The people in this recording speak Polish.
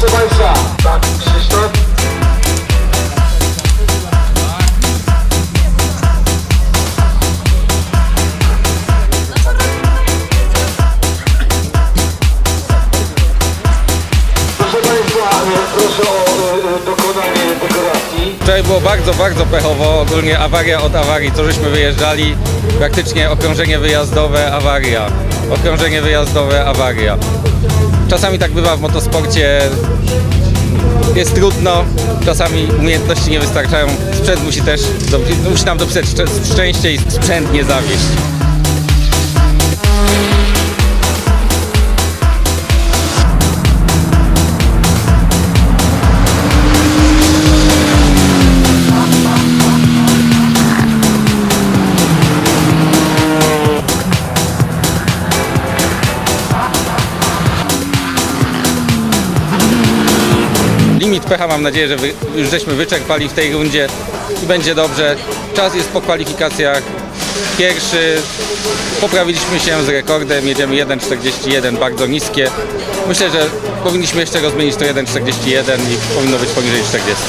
Proszę Państwa, tak, Krzysztof. Proszę e, o e, e, dokonanie dekoracji. Wczoraj było bardzo, bardzo pechowo, ogólnie awaria od awarii, co żeśmy wyjeżdżali, praktycznie okrążenie wyjazdowe, awaria, okrążenie wyjazdowe, awaria. Czasami tak bywa w motosporcie, jest trudno, czasami umiejętności nie wystarczają, sprzęt musi też, musi nam szczę- szczęście i sprzęt nie zawieść. Limit pecha mam nadzieję, że już żeśmy wyczerpali w tej rundzie i będzie dobrze. Czas jest po kwalifikacjach. Pierwszy, poprawiliśmy się z rekordem, jedziemy 1,41, bardzo niskie. Myślę, że powinniśmy jeszcze rozmienić to 1,41 i powinno być poniżej 40.